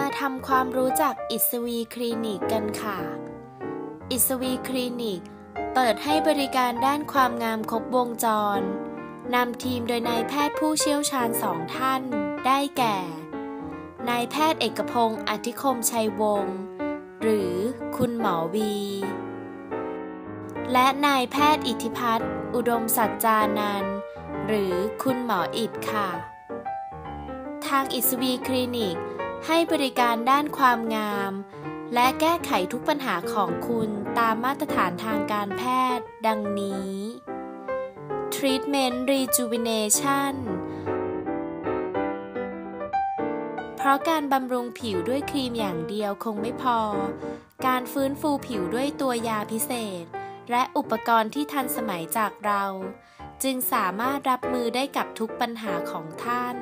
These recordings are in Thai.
มาทำความรู้จักอิสวีคลินิกกันค่ะ อิสวีคลินิก เปิดให้บริการด้านความงามครบวงจร นำทีมโดยนายแพทย์ผู้เชี่ยวชาญสองท่าน ได้แก่ นายแพทย์เอกพงศ์อธิคมชัยวงศ์หรือคุณหมอวี และนายแพทย์อิทธิพัฒน์อุดมสัจจานันท์หรือคุณหมออิดค่ะ ทางอิสวีคลินิก ให้บริการด้านความงาม และแก้ไขทุกปัญหาของคุณตามมาตรฐานทางการแพทย์ ดังนี้ Treatment Rejuvenation เพราะการบำรุงผิวด้วยครีมอย่างเดียวคงไม่พอ การฟื้นฟูผิวด้วยตัวยาพิเศษ และอุปกรณ์ที่ทันสมัยจากเรา จึงสามารถรับมือได้กับทุกปัญหาของท่าน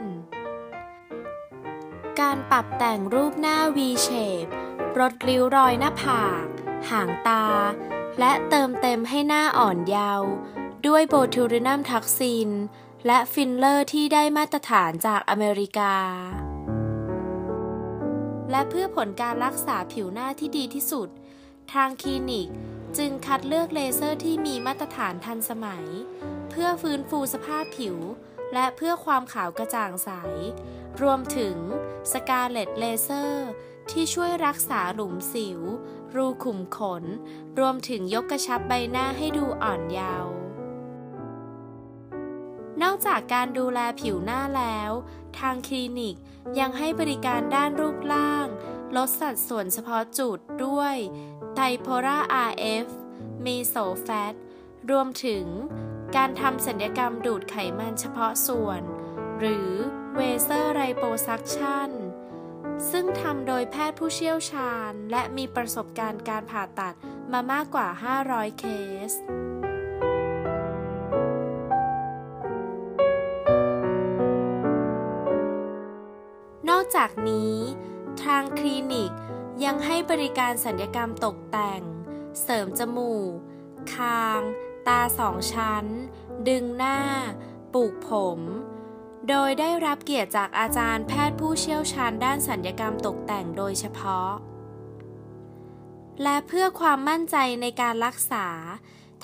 การปรับแต่งรูปหน้า V shape ลดริ้วรอยหน้าผาก หางตา และเติมเต็มให้หน้าอ่อนเยาว์ด้วยโบทูรินัมทักซิน และฟิลเลอร์ที่ได้มาตรฐานจากอเมริกา และเพื่อผลการรักษาผิวหน้าที่ดีที่สุด ทางคลินิกจึงคัดเลือกเลเซอร์ที่มีมาตรฐานทันสมัย เพื่อฟื้นฟูสภาพผิว และเพื่อความขาวกระจ่างใส รวมถึงสกาเลตเลเซอร์ที่ช่วยรักษาหลุมสิว รูขุมขน รวมถึงยกกระชับใบหน้าให้ดูอ่อนเยาว์นอกจากการดูแลผิวหน้าแล้ว ทางคลินิกยังให้บริการด้านรูปร่าง ลดสัดส่วนเฉพาะจุดด้วยไทโพรา RF มีโซแฟต รวมถึง การทำศัลยกรรมดูดไขมันเฉพาะส่วน หรือเวเซอร์ไรโปซักชันซึ่งทำโดยแพทย์ผู้เชี่ยวชาญ และมีประสบการณ์การผ่าตัดมามากกว่า 500 เคสนอกจากนี้ ทางคลินิกยังให้บริการสัญญกรรมตกแต่ง เสริมจมูก คาง ตาสองชั้น ดึงหน้า ปลูกผม โดยได้รับเกียรติจากอาจารย์แพทย์ผู้เชี่ยวชาญด้านสัญญกรรมตกแต่งโดยเฉพาะ และเพื่อความมั่นใจในการรักษา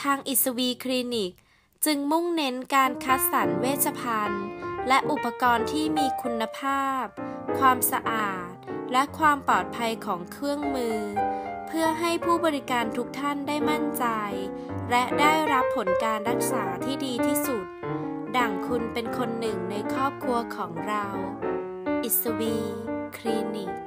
ทางอิสวีคลินิก จึงมุ่งเน้นการคัดสรรเวชภัณฑ์ และอุปกรณ์ที่มีคุณภาพ ความสะอาด และความปลอดภัยของเครื่องมือ พื่อให้ผู้บริการทุกท่านได้มั่นใจ และได้รับผลการรักษาที่ดีที่สุด ดั่งคุณเป็นคนหนึ่งในครอบครัวของเรา อิสวี คลินิก